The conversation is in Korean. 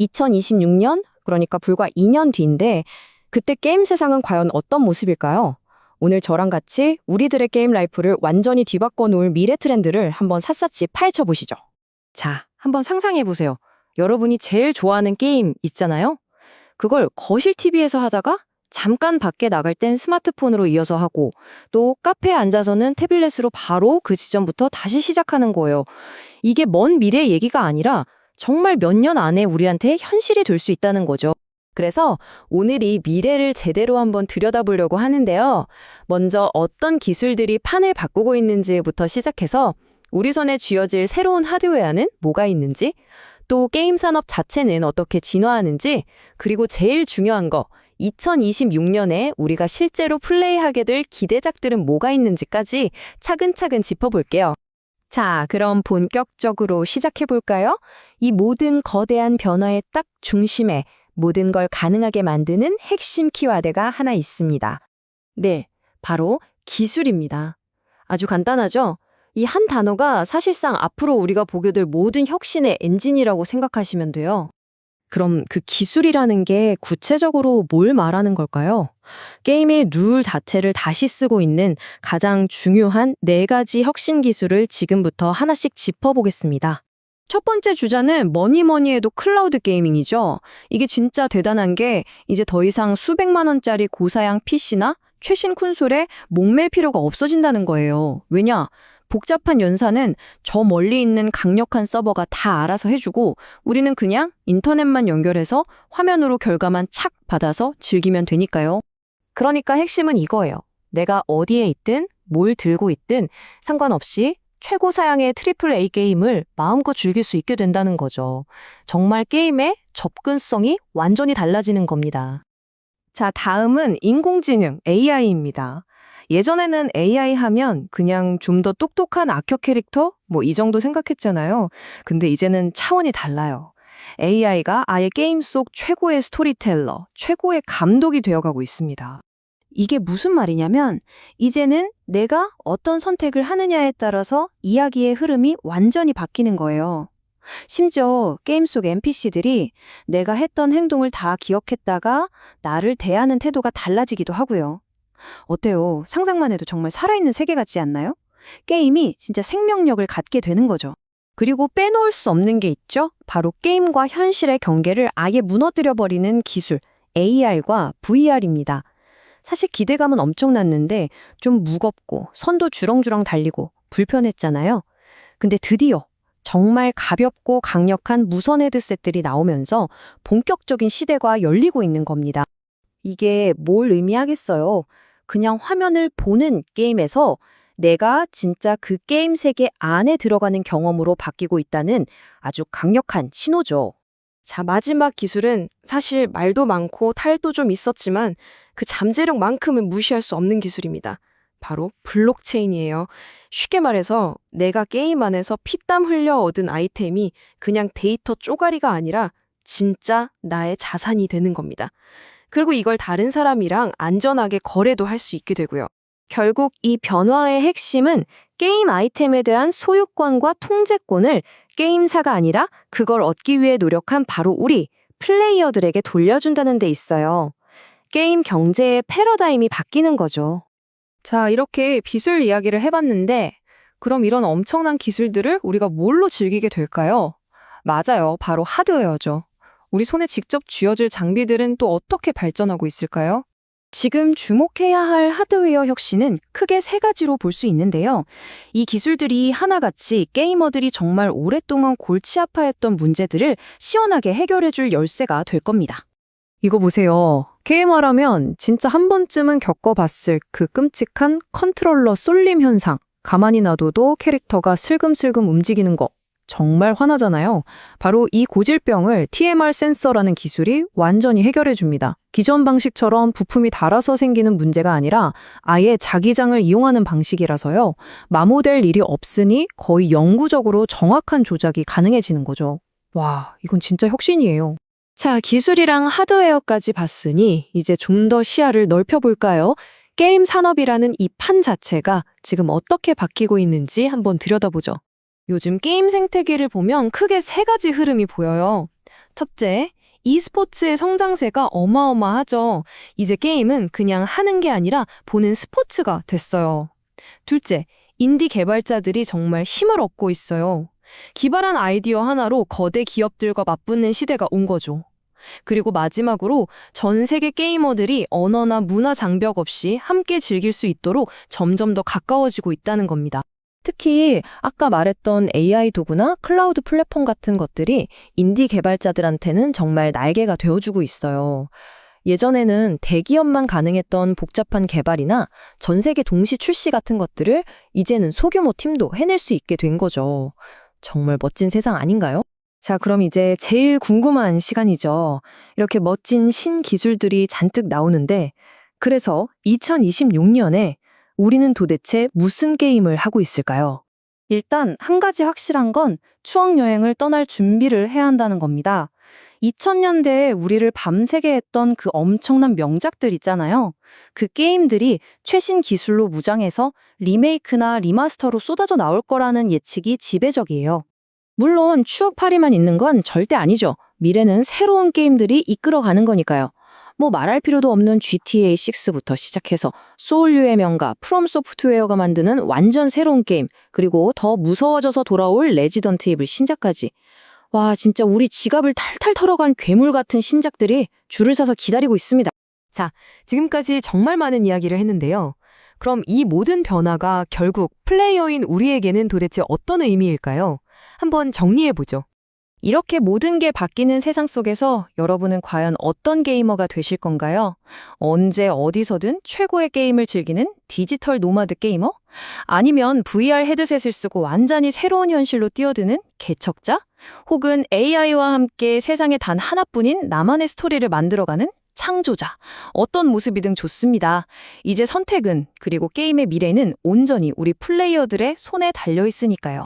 2026년, 그러니까 불과 2년 뒤인데 그때 게임 세상은 과연 어떤 모습일까요? 오늘 저랑 같이 우리들의 게임 라이프를 완전히 뒤바꿔 놓을 미래 트렌드를 한번 샅샅이 파헤쳐 보시죠. 자, 한번 상상해 보세요. 여러분이 제일 좋아하는 게임 있잖아요? 그걸 거실 TV에서 하다가 잠깐 밖에 나갈 땐 스마트폰으로 이어서 하고 또 카페에 앉아서는 태블릿으로 바로 그 지점부터 다시 시작하는 거예요. 이게 먼 미래 얘기가 아니라 정말 몇 년 안에 우리한테 현실이 될 수 있다는 거죠. 그래서 오늘 이 미래를 제대로 한번 들여다보려고 하는데요. 먼저 어떤 기술들이 판을 바꾸고 있는지부터 시작해서 우리 손에 쥐어질 새로운 하드웨어는 뭐가 있는지, 또 게임 산업 자체는 어떻게 진화하는지, 그리고 제일 중요한 거, 2026년에 우리가 실제로 플레이하게 될 기대작들은 뭐가 있는지까지 차근차근 짚어볼게요. 자, 그럼 본격적으로 시작해볼까요? 이 모든 거대한 변화의 딱 중심에 모든 걸 가능하게 만드는 핵심 키워드가 하나 있습니다. 네, 바로 기술입니다. 아주 간단하죠? 이 한 단어가 사실상 앞으로 우리가 보게 될 모든 혁신의 엔진이라고 생각하시면 돼요. 그럼 그 기술이라는 게 구체적으로 뭘 말하는 걸까요? 게임의 룰 자체를 다시 쓰고 있는 가장 중요한 네 가지 혁신 기술을 지금부터 하나씩 짚어보겠습니다. 첫 번째 주자는 뭐니 뭐니 해도 클라우드 게이밍이죠. 이게 진짜 대단한 게 이제 더 이상 수백만 원짜리 고사양 PC나 최신 콘솔에 목맬 필요가 없어진다는 거예요. 왜냐? 복잡한 연산은 저 멀리 있는 강력한 서버가 다 알아서 해주고 우리는 그냥 인터넷만 연결해서 화면으로 결과만 착 받아서 즐기면 되니까요. 그러니까 핵심은 이거예요. 내가 어디에 있든 뭘 들고 있든 상관없이 최고 사양의 트리플 A 게임을 마음껏 즐길 수 있게 된다는 거죠. 정말 게임의 접근성이 완전히 달라지는 겁니다. 자, 다음은 인공지능 AI입니다. 예전에는 AI 하면 그냥 좀 더 똑똑한 악역 캐릭터? 뭐 이 정도 생각했잖아요. 근데 이제는 차원이 달라요. AI가 아예 게임 속 최고의 스토리텔러, 최고의 감독이 되어가고 있습니다. 이게 무슨 말이냐면 이제는 내가 어떤 선택을 하느냐에 따라서 이야기의 흐름이 완전히 바뀌는 거예요. 심지어 게임 속 NPC들이 내가 했던 행동을 다 기억했다가 나를 대하는 태도가 달라지기도 하고요. 어때요? 상상만 해도 정말 살아있는 세계 같지 않나요? 게임이 진짜 생명력을 갖게 되는 거죠. 그리고 빼놓을 수 없는 게 있죠? 바로 게임과 현실의 경계를 아예 무너뜨려버리는 기술, AR과 VR입니다. 사실 기대감은 엄청났는데 좀 무겁고 선도 주렁주렁 달리고 불편했잖아요. 근데 드디어 정말 가볍고 강력한 무선 헤드셋들이 나오면서 본격적인 시대가 열리고 있는 겁니다. 이게 뭘 의미하겠어요? 그냥 화면을 보는 게임에서 내가 진짜 그 게임 세계 안에 들어가는 경험으로 바뀌고 있다는 아주 강력한 신호죠. 자, 마지막 기술은 사실 말도 많고 탈도 좀 있었지만 그 잠재력만큼은 무시할 수 없는 기술입니다. 바로 블록체인이에요. 쉽게 말해서 내가 게임 안에서 피땀 흘려 얻은 아이템이 그냥 데이터 쪼가리가 아니라 진짜 나의 자산이 되는 겁니다. 그리고 이걸 다른 사람이랑 안전하게 거래도 할 수 있게 되고요. 결국 이 변화의 핵심은 게임 아이템에 대한 소유권과 통제권을 게임사가 아니라 그걸 얻기 위해 노력한 바로 우리 플레이어들에게 돌려준다는 데 있어요. 게임 경제의 패러다임이 바뀌는 거죠. 자, 이렇게 기술 이야기를 해봤는데 그럼 이런 엄청난 기술들을 우리가 뭘로 즐기게 될까요? 맞아요. 바로 하드웨어죠. 우리 손에 직접 쥐어질 장비들은 또 어떻게 발전하고 있을까요? 지금 주목해야 할 하드웨어 혁신은 크게 세 가지로 볼 수 있는데요. 이 기술들이 하나같이 게이머들이 정말 오랫동안 골치 아파했던 문제들을 시원하게 해결해줄 열쇠가 될 겁니다. 이거 보세요. 게이머라면 진짜 한 번쯤은 겪어봤을 그 끔찍한 컨트롤러 쏠림 현상. 가만히 놔둬도 캐릭터가 슬금슬금 움직이는 거. 정말 화나잖아요. 바로 이 고질병을 TMR 센서라는 기술이 완전히 해결해 줍니다. 기존 방식처럼 부품이 달아서 생기는 문제가 아니라 아예 자기장을 이용하는 방식이라서요. 마모될 일이 없으니 거의 영구적으로 정확한 조작이 가능해지는 거죠. 와, 이건 진짜 혁신이에요. 자, 기술이랑 하드웨어까지 봤으니 이제 좀 더 시야를 넓혀볼까요? 게임 산업이라는 이 판 자체가 지금 어떻게 바뀌고 있는지 한번 들여다보죠. 요즘 게임 생태계를 보면 크게 세 가지 흐름이 보여요. 첫째, e스포츠의 성장세가 어마어마하죠. 이제 게임은 그냥 하는 게 아니라 보는 스포츠가 됐어요. 둘째, 인디 개발자들이 정말 힘을 얻고 있어요. 기발한 아이디어 하나로 거대 기업들과 맞붙는 시대가 온 거죠. 그리고 마지막으로 전 세계 게이머들이 언어나 문화 장벽 없이 함께 즐길 수 있도록 점점 더 가까워지고 있다는 겁니다. 특히 아까 말했던 AI 도구나 클라우드 플랫폼 같은 것들이 인디 개발자들한테는 정말 날개가 되어주고 있어요. 예전에는 대기업만 가능했던 복잡한 개발이나 전 세계 동시 출시 같은 것들을 이제는 소규모 팀도 해낼 수 있게 된 거죠. 정말 멋진 세상 아닌가요? 자, 그럼 이제 제일 궁금한 시간이죠. 이렇게 멋진 신기술들이 잔뜩 나오는데, 그래서 2026년에 우리는 도대체 무슨 게임을 하고 있을까요? 일단 한 가지 확실한 건 추억 여행을 떠날 준비를 해야 한다는 겁니다. 2000년대에 우리를 밤새게 했던 그 엄청난 명작들 있잖아요. 그 게임들이 최신 기술로 무장해서 리메이크나 리마스터로 쏟아져 나올 거라는 예측이 지배적이에요. 물론 추억팔이만 있는 건 절대 아니죠. 미래는 새로운 게임들이 이끌어가는 거니까요. 뭐 말할 필요도 없는 GTA 6부터 시작해서 소울류의 명가 프롬 소프트웨어가 만드는 완전 새로운 게임, 그리고 더 무서워져서 돌아올 레지던트 이블 신작까지. 와, 진짜 우리 지갑을 탈탈 털어간 괴물 같은 신작들이 줄을 서서 기다리고 있습니다. 지금까지 정말 많은 이야기를 했는데요. 그럼 이 모든 변화가 결국 플레이어인 우리에게는 도대체 어떤 의미일까요? 한번 정리해보죠. 이렇게 모든 게 바뀌는 세상 속에서 여러분은 과연 어떤 게이머가 되실 건가요? 언제 어디서든 최고의 게임을 즐기는 디지털 노마드 게이머? 아니면 VR 헤드셋을 쓰고 완전히 새로운 현실로 뛰어드는 개척자? 혹은 AI와 함께 세상에 단 하나뿐인 나만의 스토리를 만들어가는 창조자. 어떤 모습이든 좋습니다. 이제 선택은 그리고 게임의 미래는 온전히 우리 플레이어들의 손에 달려 있으니까요.